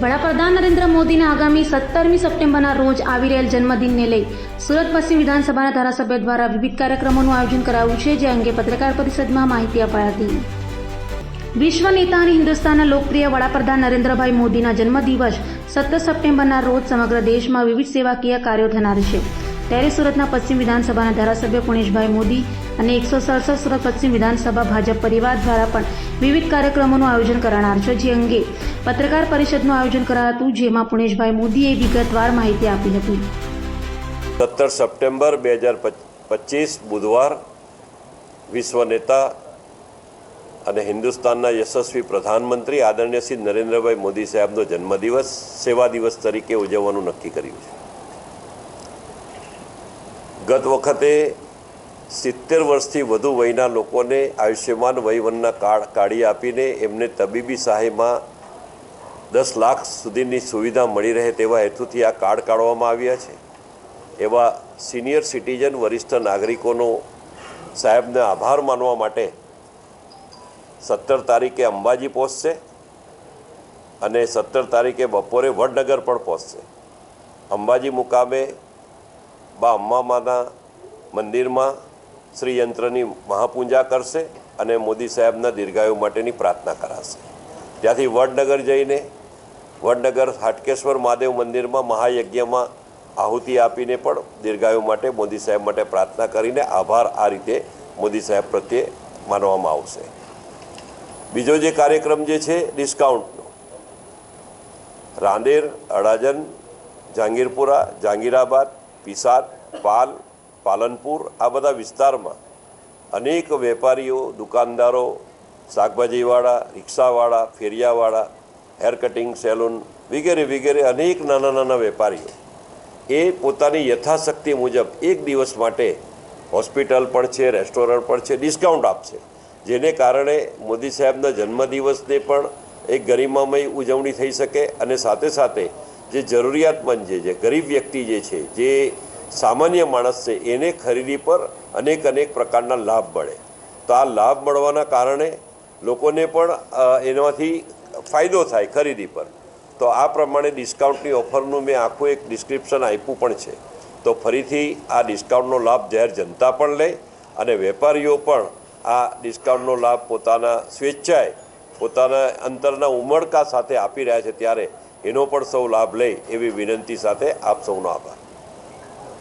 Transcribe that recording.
વડાપ્રધાન નરેન્દ્ર મોદીના આગામી સત્તરમી સપ્ટેમ્બરના રોજ આવી રહેલ જન્મદિનને લઈ સુરત પશ્ચિમ વિધાનસભાના ધારાસભ્ય દ્વારા વિવિધ કાર્યક્રમોનું આયોજન કરાયું છે, જે અંગે પત્રકાર પરિષદમાં માહિતી અપાઈ હતી. વિશ્વ નેતા અને હિન્દુસ્તાનના લોકપ્રિય વડાપ્રધાન નરેન્દ્રભાઈ મોદીના જન્મદિવસ સત્તર સપ્ટેમ્બરના રોજ સમગ્ર દેશમાં વિવિધ સેવાકીય કાર્યો થનાર છે. ત્યારે સુરતના પશ્ચિમ વિધાનસભાના ધારાસભ્ય પુણેશભાઈ મોદી અને એકસો સડસઠ સુરત પશ્ચિમ વિધાનસભા ભાજપ પરિવાર દ્વારા પણ વિવિધ કાર્યક્રમોનું આયોજન કરાનાર છે, જે અંગે પત્રકાર પરિષદનું આયોજન કરાયું હતું જેમાં પુણેશભાઈ મોદીએ વિગતવાર માહિતી આપી હતી. સત્તર સપ્ટેમ્બર બે હજાર પચીસ બુધવાર વિશ્વ નેતા અને હિન્દુસ્તાનના યશસ્વી પ્રધાનમંત્રી આદરણીય શ્રી નરેન્દ્રભાઈ મોદી સાહેબનો જન્મદિવસ, સેવા દિવસ તરીકે ઉજવવાનું નક્કી કર્યું છે. ગત વખતે સિત્તેર વર્ષથી વધુ વયના લોકોને આયુષ્યમાન વયવનના કાર્ડ કાઢી આપીને એમને તબીબી સહાયમાં દસ લાખ સુધીની સુવિધા મળી રહે તેવા હેતુથી આ કાર્ડ કાઢવામાં આવ્યા છે. એવા સિનિયર સિટીઝન, વરિષ્ઠ નાગરિકોનો સાહેબને આભાર માનવા માટે સત્તર તારીખે અંબાજી પહોંચશે અને સત્તર તારીખે બપોરે વડનગર પણ પહોંચશે. અંબાજી મુકામે બા અંબામાના મંદિરમાં શ્રી યંત્રની મહાપૂજા કરશે અને મોદી સાહેબના દીર્ઘાયુ માટેની પ્રાર્થના કરાશે. ત્યાંથી વડનગર જઈને વડનગર હાટકેશ્વર મહાદેવ મંદિરમાં મહાયજ્ઞમાં આહુતિ આપીને પણ દીર્ઘાયુ માટે મોદી સાહેબ માટે પ્રાર્થના કરીને આભાર આ રીતે મોદી સાહેબ પ્રત્યે માનવામાં આવશે. બીજો જે કાર્યક્રમ જે છે, ડિસ્કાઉન્ટનો. રાંદેર અડાજન જહાંગીરપુરા, જહાંગીરાબાદ પિસાદ પાલ, પાલનપુર, આ બધા વિસ્તારમાં અનેક વેપારીઓ, દુકાનદારો, શાકભાજીવાળા, રિક્ષાવાળા, ફેરિયાવાળા હેર કટિંગ સેલૂન વગેરે વગેરે અનેક નાના નાના વેપારીઓ એ પોતાની યથાશક્તિ મુજબ એક દિવસ માટે હોસ્પિટલ પણ છે, રેસ્ટોરન્ટ પણ છે, ડિસ્કાઉન્ટ આપશે. જેને કારણે મોદી સાહેબના જન્મદિવસને પણ એક ગરિમામય ઉજવણી થઈ શકે અને સાથે સાથે જે જરૂરિયાતમંદ જે છે, ગરીબ વ્યક્તિ જે છે, જે સામાન્ય માણસ છે, એને ખરીદી પર અનેક અનેક પ્રકારના લાભ મળે. તો આ લાભ મળવાના કારણે લોકોને પણ એનાથી ફાયદો થાય ખરીદી પર. તો આ પ્રમાણે ડિસ્કાઉન્ટની ઓફરનું મેં આખું એક ડિસ્ક્રિપ્શન આપ્યું પણ છે. તો ફરીથી આ ડિસ્કાઉન્ટનો લાભ જાહેર જનતા પણ લે અને વેપારીઓ પણ આ ડિસ્કાઉન્ટનો લાભ પોતાના સ્વેચ્છાએ પોતાના અંતરના ઉમળકા સાથે આપી રહ્યા છે. ત્યારે એનો પણ સૌ લાભ લે એવી વિનંતી સાથે આપ સૌનો આભાર.